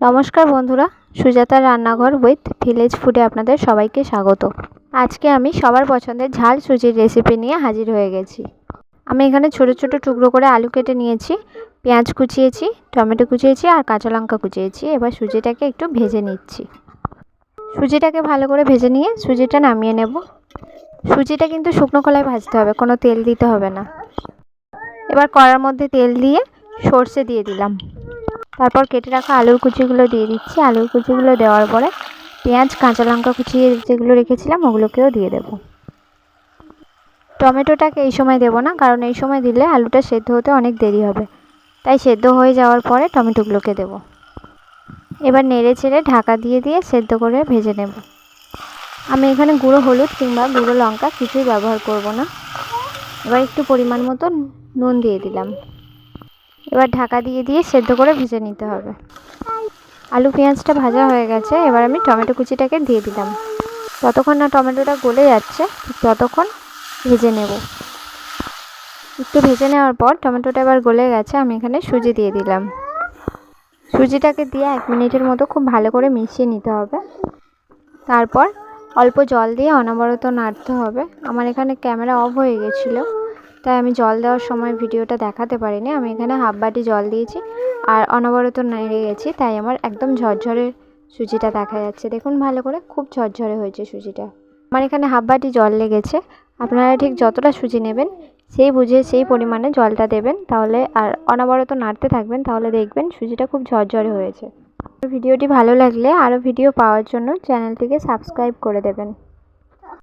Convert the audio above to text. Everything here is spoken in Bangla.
নমস্কার বন্ধুরা, সুজাতার রান্নাঘর উইথ ভিলেজ ফুডে আপনাদের সবাইকে স্বাগত। আজকে আমি সবার পছন্দের ঝাল সুজির রেসিপি নিয়ে হাজির হয়ে গেছি। আমি এখানে ছোট ছোট টুকরো করে আলু কেটে নিয়েছি, পেঁয়াজ কুচিয়েছি, টমেটো কুচিয়েছি আর কাঁচা লঙ্কা কুচিয়েছি। এবার সুজিটাকে একটু ভেজে নিচ্ছি। সুজিটাকে ভালো করে ভেজে নিয়ে সুজিটা নামিয়ে নেব। সুজিটা কিন্তু শুকনো কলায় ভাজতে হবে, কোনো তেল দিতে হবে না। এবার কড়ার মধ্যে তেল দিয়ে সর্ষে দিয়ে দিলাম। তারপর কেটে রাখা আলুর কুচিগুলো দিয়ে দিচ্ছি। আলুর কুচিগুলো দেওয়ার পরে পেঁয়াজ, কাঁচা লঙ্কা কুচিয়ে যেগুলো রেখেছিলাম ওগুলোকেও দিয়ে দেবো। টমেটোটাকে এই সময় দেবো না, কারণ এই সময় দিলে আলুটা সেদ্ধ হতে অনেক দেরি হবে। তাই সেদ্ধ হয়ে যাওয়ার পরে টমেটোগুলোকে দেব। এবার নেড়ে ছেড়ে ঢাকা দিয়ে দিয়ে সেদ্ধ করে ভেজে নেব। আমি এখানে গুঁড়ো হলুদ কিংবা গুঁড়ো লঙ্কা কিছুই ব্যবহার করব না। এবার একটু পরিমাণ মতো নুন দিয়ে দিলাম। এবার ঢাকা দিয়ে দিয়ে সেদ্ধ করে ভেজে নিতে হবে। আলু পেঁয়াজটা ভাজা হয়ে গেছে, এবার আমি টমেটো কুচিটাকে দিয়ে দিলাম। ততক্ষণ না টমেটোটা গলে যাচ্ছে ততক্ষণ ভেজে নেব। একটু ভেজে নেওয়ার পর টমেটোটা এবার গলে গেছে, আমি এখানে সুজি দিয়ে দিলাম। সুজিটাকে দিয়ে এক মিনিটের মতো খুব ভালো করে মিশিয়ে নিতে হবে। তারপর অল্প জল দিয়ে অনবরত নাড়তে হবে। আমার এখানে ক্যামেরা অফ হয়ে গেছিল। তাই আমি জল দেওয়ার সময় ভিডিওটা দেখাতে পারিনি। আমি এখানে হাফ বাটি জল দিয়েছি আর অনবরত নেড়ে গেছি, তাই আমার একদম ঝরঝরে সুজিটা দেখা যাচ্ছে। দেখুন ভালো করে খুব ঝরঝরে হয়েছে সুজিটা। আমার এখানে হাফ বাটি জল লেগেছে। আপনারা ঠিক যতটা সুজি নেবেন, সেই বুঝে সেই পরিমাণে জলটা দেবেন। তাহলে আর অনবরত নাড়তে থাকবেন, তাহলে দেখবেন সুজিটা খুব ঝরঝরে হয়েছে। ভিডিওটি ভালো লাগলে আরও ভিডিও পাওয়ার জন্য চ্যানেলটিকে সাবস্ক্রাইব করে দেবেন।